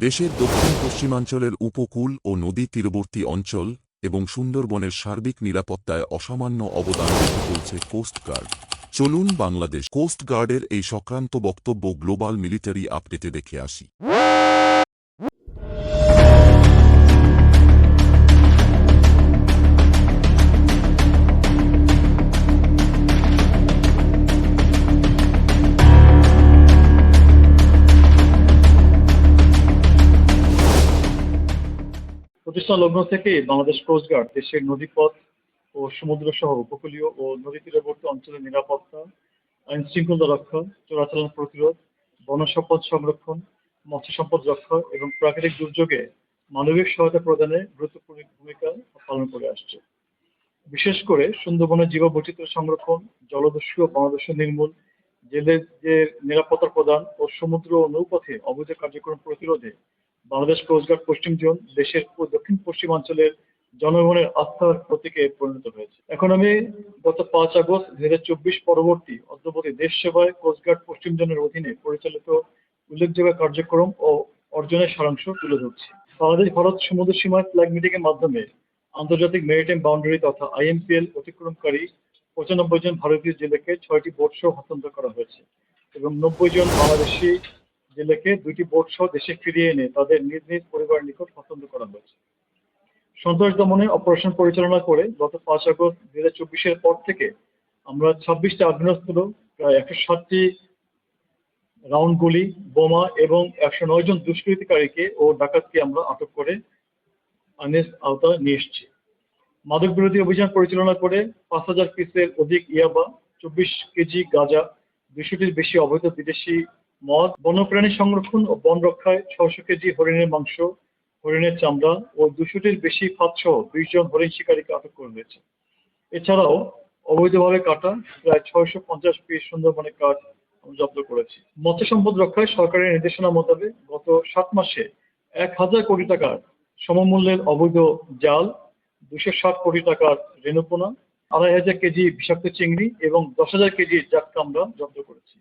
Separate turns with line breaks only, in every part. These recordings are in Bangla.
দেশের দক্ষিণ পশ্চিমাঞ্চলের উপকূল ও নদী তীরবর্তী অঞ্চল এবং সুন্দরবনের সার্বিক নিরাপত্তায় অসামান্য অবদান রেখে চলছে কোস্টগার্ড চলুন বাংলাদেশ কোস্টগার্ডের এই সক্রান্ত বক্তব্য গ্লোবাল মিলিটারি আপডেটে দেখে আসি।
প্রতিষ্ঠা লগ্ন থেকে বাংলাদেশ কোস্টগার্ড দেশের নদীপথ ও সমুদ্র সহ উপকূলীয় ও নদী তীরবর্তী অঞ্চলের নিরাপত্তা, আইন শৃঙ্খলা রক্ষা, চোরাচালান প্রতিরোধ বন সম্পদ সংরক্ষণ মৎস্য সম্পদ রক্ষা এবং প্রাকৃতিক দুর্যোগে মানবিক সহায়তা প্রদানে গুরুত্বপূর্ণ ভূমিকা পালন করে আসছে। বিশেষ করে সুন্দরবনের জীববৈচিত্র্য সংরক্ষণ, জলদস্যু ও বনদস্যু নির্মূল যে নিরাপত্তা প্রদান ও সমুদ্র ও নৌপথে অবৈধ কার্যক্রম প্রতিরোধে বাংলাদেশ কোস্টগার্ড পশ্চিম জোন দেশের দক্ষিণ পশ্চিমাঞ্চলের জনগণের আস্থার প্রতীকে পরিণত হয়েছে। এখন আমি গত পাঁচ আগস্ট দুই হাজার চব্বিশ পরবর্তী অদ্যবধি দেশ সেবায় কোস্টগার্ড পশ্চিম জোনের অধীনে পরিচালিত উল্লেখযোগ্য কার্যক্রম ও অর্জনের সারাংশ তুলে ধরছি। বাংলাদেশ ভারত সমুদ্র সীমায় ফ্ল্যাগ মিটিং এর মাধ্যমে আন্তর্জাতিক মেরিটাইম বাউন্ডারি তথা আইএমপিএল অতিক্রমকারী পঁচানব্বই জন ভারতীয় জেলেকে ছয়টি সহ হস্তান্তর করা হয়েছে এবং নব্বই জন বাংলাদেশি জেলেকে দুইটি বোট সহ দেশে ফিরিয়ে এনে তাদের নিজ নিজ পরিবারের নিকট হস্তান্তর করা হয়েছে। সন্ত্রাস দমনে অপারেশন পরিচালনা করে গত পাঁচ আগস্ট দুই হাজার চব্বিশের পর থেকে আমরা ছাব্বিশটা আগ্নেয়াস্ত্র, প্রায় একশো ষাটটি রাউন্ড গুলি, বোমা এবং একশো নয় জন দুষ্কৃতিকারীকে ও ডাকাতকে আমরা আটক করে আইনের আওতায় নিয়ে এসেছি। মাদক বিরোধী অভিযান পরিচালনা করে পাঁচ হাজার পিসের অধিক ইয়াবা, চব্বিশ কেজি গাঁজা দুশোটির বেশি অবৈধ বিদেশি মদ, বন্যপ্রাণী সংরক্ষণ ও বন রক্ষায় ছশো কেজি হরিণের মাংস, হরিণের চামড়া ও দুশোটির বেশি ফাঁদসহ বিশ জন হরিণ শিকারীকে আটক করে হয়েছে। এছাড়াও অবৈধভাবে কাটা প্রায় ছয়শো পঞ্চাশ পিস সুন্দরবনের কাঠ জব্দ করেছি। মৎস্য সম্পদ রক্ষায় সরকারের নির্দেশনা মোতাবেক গত সাত মাসে এক হাজার কোটি টাকার সমমূল্যের অবৈধ জাল, দুশো ষাট কোটি টাকার রেণুপোনা, আড়াই হাজার কেজি বিষাক্ত চিংড়ি এবং দশ হাজার কেজি জাটকা আমরা জব্দ করেছি।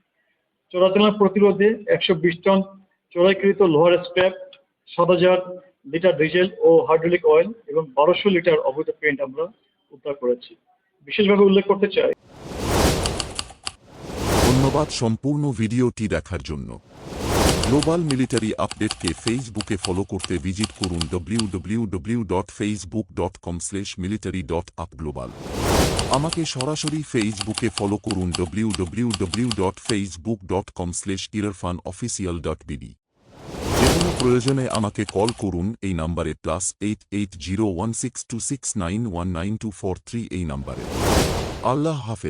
চোরাচালান প্রতিরোধে একশো বিশ টন চোরাইকৃত লোহার স্ক্র্যাপ সাত হাজার লিটার ডিজেল ও হাইড্রোলিক অয়েল এবং বারোশো লিটার অবৈধ পেন্ট আমরা উদ্ধার করেছি। বিশেষভাবে উল্লেখ করতে চাই।
ধন্যবাদ সম্পূর্ণ ভিডিওটি দেখার জন্য। গ্লোবাল মিলিটারি আপডেটকে ফেসবুকে ফলো করতে ভিজিট করুন www.facebook.com military.upglobal আমাকে সরাসরি ফেসবুকে ফলো করুন www.facebook.com irfanofficial.bb যে কোনো প্রয়োজনে আমাকে কল করুন, এই নাম্বারে plus eight eight zero one six two six nine one nine two four three এই নাম্বারে। আল্লাহ হাফেজ।